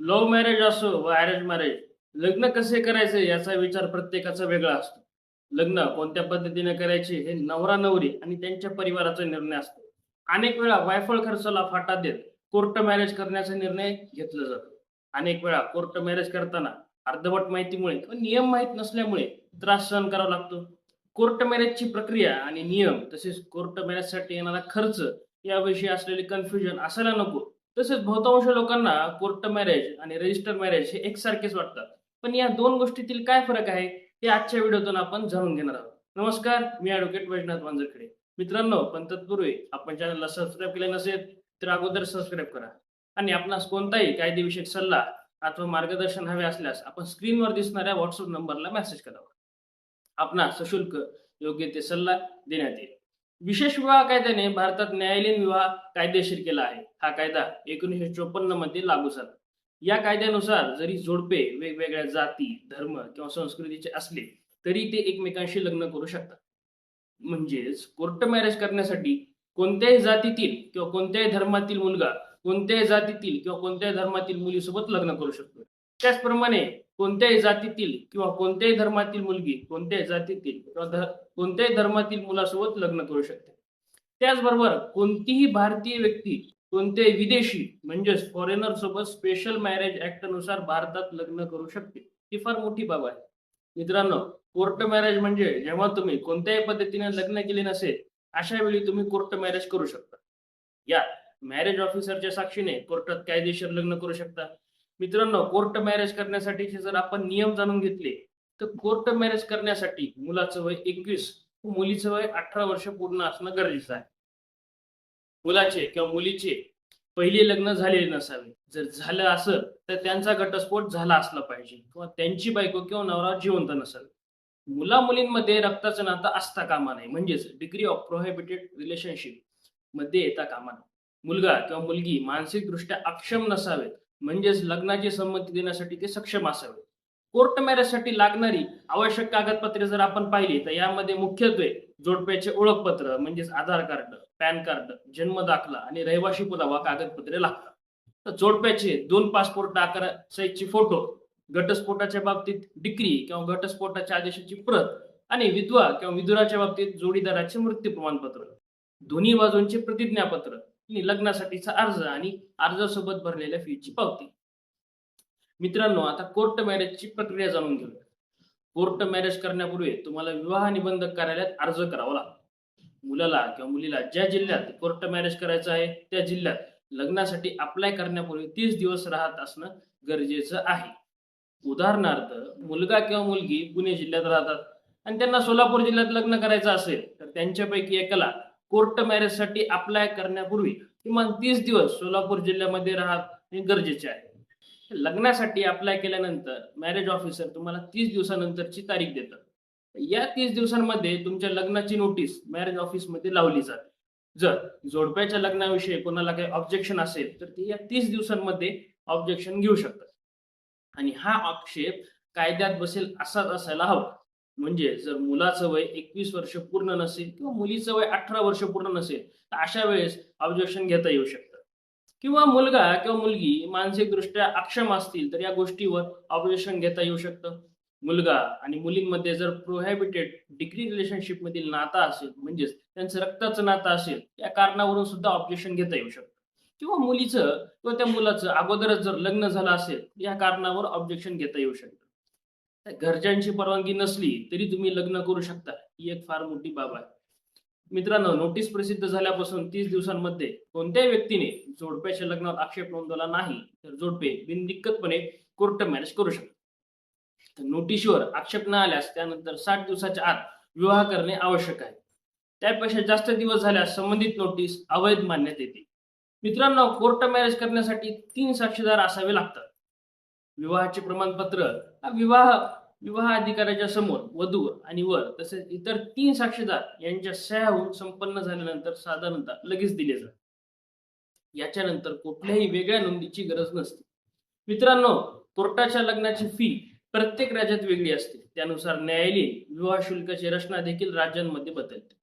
Love marriage असो व arrange marriage लग्न कसे करायचे याचा विचार प्रत्येकाचा वेगळा असतो. लग्न कोणत्या पद्धतीने करायचे हे नवरा नवरी आणि त्यांच्या परिवाराचा निर्णय असतो. अनेक वेळा वायफळ खर्चाला फाटा देत कोर्ट मॅरेज करण्याचा निर्णय घेतला जातो. अनेक वेळा कोर्ट मॅरेज करताना अर्धवट माहितीमुळे किंवा नियम माहीत नसल्यामुळे त्रास सहन करावा लागतो. कोर्ट मॅरेजची प्रक्रिया आणि नियम तसेच कोर्ट मॅरेजसाठी येणारा खर्च याविषयी असलेले कन्फ्युजन असायला नको. तसेच बहुतांश लोकांना कोर्ट मॅरेज आणि रजिस्टर मॅरेज हे एकसारखेच वाटतात. पण या दोन गोष्टीतील काय फरक आहे हे आजच्या व्हिडिओतून आपण जाणून घेणार आहोत. नमस्कार मी ॲडव्होकेट वैजनाथ वांजरकडे मित्रांनो पण तत्पूर्वी आपण चॅनलला सबस्क्राईब केले नसेल तर अगोदर सबस्क्राईब करा. आणि आपणास कोणताही कायदेविषयक सल्ला अथवा मार्गदर्शन हवे असल्यास आपण स्क्रीनवर दिसणाऱ्या व्हॉट्सअप नंबरला मेसेज करावा आपणास सशुल्क योग्य ते सल्ला देण्यात येईल. विशेष विवाह कायद्याने भारतात न्यायालयीन विवाह कायदेशीर केला आहे. हा कायदा एकोणीसशे चोपन्नमध्ये लागू झाला. या कायद्यानुसार जरी जोडपे वेगवेगळ्या जाती धर्म किंवा संस्कृतीचे असले तरी ते एकमेकांशी लग्न करू शकतात. म्हणजेच कोर्ट मॅरेज करण्यासाठी कोणत्याही जातीतील किंवा कोणत्याही धर्मातील मुलगा कोणत्याही जातीतील किंवा कोणत्याही धर्मातील मुलीसोबत लग्न करू शकतो. त्याचप्रमाणे कोणत्याही जातीतील किंवा कोणत्याही धर्मातील मुलगी कोणत्याही जातीतील किंवा कोणत्याही धर्मातील मुलासोबत लग्न करू शकते. त्याचबरोबर कोणतीही भारतीय व्यक्ती कोणत्याही विदेशी म्हणजेच फॉरेनर सोबत स्पेशल मॅरेज ऍक्टनुसार भारतात लग्न करू शकते ही फार मोठी बाब आहे. मित्रांनो कोर्ट मॅरेज म्हणजे जेव्हा तुम्ही कोणत्याही पद्धतीने लग्न केले नसेल अशा वेळी तुम्ही कोर्ट मॅरेज करू शकता. या मॅरेज ऑफिसरच्या साक्षीने कोर्टात कायदेशीर लग्न करू शकता. मित्रांनो कोर्ट मॅरेज करण्यासाठीचे जर आपण नियम जाणून घेतले तर कोर्ट मॅरेज करण्यासाठी मुलाचं वय एकवीस मुलीचं वय अठरा वर्ष पूर्ण असणं गरजेचं आहे. मुलाचे किंवा मुलीचे पहिले लग्न झालेले नसावे. जर झालं असं तर त्यांचा घटस्फोट झाला असला पाहिजे. किंवा त्यांची बायको किंवा नवरा जिवंत नसावे. मुला मुलींमध्ये रक्ताचं नातं असता कामा नाही म्हणजेच डिग्री ऑफ प्रोहिबिटेड रिलेशनशिपमध्ये येता कामा नाही मुलगा किंवा मुलगी मानसिकदृष्ट्या अक्षम नसावेत. म्हणजेच लग्नाची संमती देण्यासाठी ते सक्षम असावे. कोर्ट मॅरेजसाठी लागणारी आवश्यक कागदपत्रे जर आपण पाहिली तर यामध्ये मुख्यत्वे जोडप्याचे ओळखपत्र म्हणजेच आधार कार्ड पॅन कार्ड जन्म दाखला आणि रहिवाशी पुरावा कागदपत्रे लागतात. तर जोडप्याचे दोन पासपोर्ट आकार साईजचे फोटो घटस्फोटाच्या बाबतीत डिक्री किंवा घटस्फोटाच्या आदेशाची प्रत आणि विधवा किंवा विधुराच्या बाबतीत जोडीदाराचे मृत्यू प्रमाणपत्र. दोन्ही बाजूंचे प्रतिज्ञापत्र. लग्नासाठीचा अर्ज आणि अर्जासोबत भरलेल्या फीची पावती. मित्रांनो आता कोर्ट मॅरेजची प्रक्रिया जाणून घेऊया. कोर्ट मॅरेज करण्यापूर्वी तुम्हाला विवाह निबंधक कार्यालयात अर्ज करावा लागतो. मुलाला किंवा मुलीला ज्या जिल्ह्यात कोर्ट मॅरेज करायचं आहे त्या जिल्ह्यात लग्नासाठी अप्लाय करण्यापूर्वी तीस दिवस राहत असणं गरजेचं आहे. उदाहरणार्थ मुलगा किंवा मुलगी पुणे जिल्ह्यात राहतात आणि त्यांना सोलापूर जिल्ह्यात लग्न करायचं असेल तर त्यांच्यापैकी एकाला कोर्ट मॅरेजसाठी अप्लाय करण्यापूर्वी किमान तीस दिवस सोलापूर जिल्ह्यामध्ये राहणे गरजेचे आहे. लग्नासाठी अप्लाय केल्यानंतर मॅरेज ऑफिसर तुम्हाला तीस दिवसानंतरची तारीख देतात. या तीस दिवसांमध्ये तुमच्या लग्नाची नोटीस मॅरेज ऑफिसमध्ये लावली जाते. जर जोडप्याच्या लग्नाविषयी कोणाला काही ऑब्जेक्शन असेल तर ते या तीस दिवसांमध्ये ऑब्जेक्शन घेऊ शकतात. आणि हा आक्षेप कायद्यात बसेल असाच असायला हवा. म्हणजे जर मुलाचं वय एकवीस वर्ष पूर्ण नसेल किंवा मुलीचं वय अठरा वर्ष पूर्ण नसेल तर अशा वेळेस ऑब्जेक्शन घेता येऊ शकतं. किंवा मुलगा किंवा मुलगी मानसिकदृष्ट्या अक्षम असतील तर या गोष्टीवर ऑब्जेक्शन घेता येऊ शकतं. मुलगा आणि मुलींमध्ये जर प्रोहॅबिटेड डिग्री रिलेशनशिप मधील नाता असेल म्हणजेच त्यांचं रक्ताचं नातं असेल या कारणावरून सुद्धा ऑब्जेक्शन घेता येऊ शकतं. किंवा मुलीचं किंवा त्या मुलाचं अगोदरच जर लग्न झालं असेल या कारणावर ऑब्जेक्शन घेता येऊ शकतं. घरच्यांची परवानगी नसली तरी तुम्ही लग्न करू शकता. ही एक फार मोठी बाब आहे. मित्रांनो नोटीस प्रसिद्ध झाल्यापासून तीस दिवसांमध्ये कोणत्याही व्यक्तीने जोडप्याच्या लग्नात आक्षेप नोंदवला नाही तर जोडपे बिनदिक्कतपणे कोर्ट मॅरेज करू शकतात. नोटीसवर आक्षेप न आल्यास त्यानंतर साठ दिवसाच्या आत विवाह करणे आवश्यक आहे. त्यापेक्षा जास्त दिवस झाल्यास संबंधित नोटीस अवैध मानण्यात येते. मित्रांनो कोर्ट मॅरेज करण्यासाठी तीन साक्षीदार असावे लागतात. विवाहाचे प्रमाणपत्र हा विवाह विवाह अधिकाऱ्याच्या समोर वधू आणि वर तसेच इतर तीन साक्षीदार यांच्या सह्याहून संपन्न झाल्यानंतर साधारणतः लगेच दिले जातात. याच्यानंतर कुठल्याही वेगळ्या नोंदीची गरज नसते. मित्रांनो कोर्टाच्या लग्नाची फी प्रत्येक राज्यात वेगळी असते. त्यानुसार न्यायालयीन विवाह शुल्काची रचना देखील राज्यांमध्ये बदलते.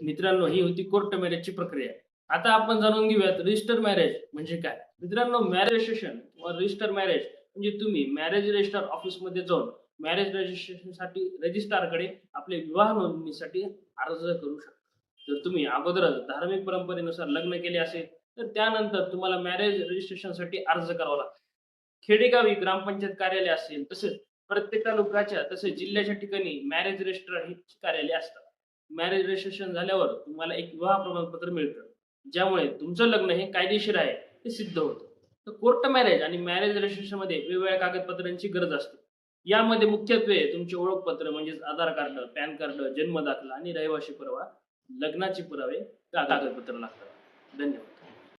मित्रांनो ही होती कोर्ट मॅरेजची प्रक्रिया. आता आपण जाणून घेऊयात रजिस्टर मॅरेज म्हणजे काय? मित्रांनो मॅरेज रजिस्ट्रेशन व रजिस्टर मॅरेज म्हणजे तुम्ही मॅरेज रजिस्टर ऑफिसमध्ये जाऊन मॅरेज रजिस्ट्रेशनसाठी रजिस्ट्रारकडे आपले विवाह नोंदणीसाठी अर्ज करू शकता. जर तुम्ही अगोदरच धार्मिक परंपरेनुसार लग्न केले असेल तर त्यानंतर तुम्हाला मॅरेज रजिस्ट्रेशनसाठी अर्ज करावा लागतो. खेडेगावी ग्रामपंचायत कार्यालय असेल तसेच प्रत्येक तालुक्याच्या तसेच जिल्ह्याच्या ठिकाणी मॅरेज रजिस्टर ही कार्यालय असतात मॅरेज रजिस्ट्रेशन झाल्यावर तुम्हाला एक विवाह प्रमाणपत्र मिळतं. ज्यामुळे तुमचं लग्न हे कायदेशीर आहे हे सिद्ध होतं. तर कोर्ट मॅरेज आणि मॅरेज रजिस्ट्रेशनमध्ये वेगवेगळ्या कागदपत्रांची गरज असते. यामध्ये मुख्यत्वे तुमचे ओळखपत्र म्हणजेच आधार कार्ड पॅन कार्ड जन्म दाखला आणि रहिवासी पुरावा लग्नाचे पुरावे कागदपत्र लागतात. धन्यवाद.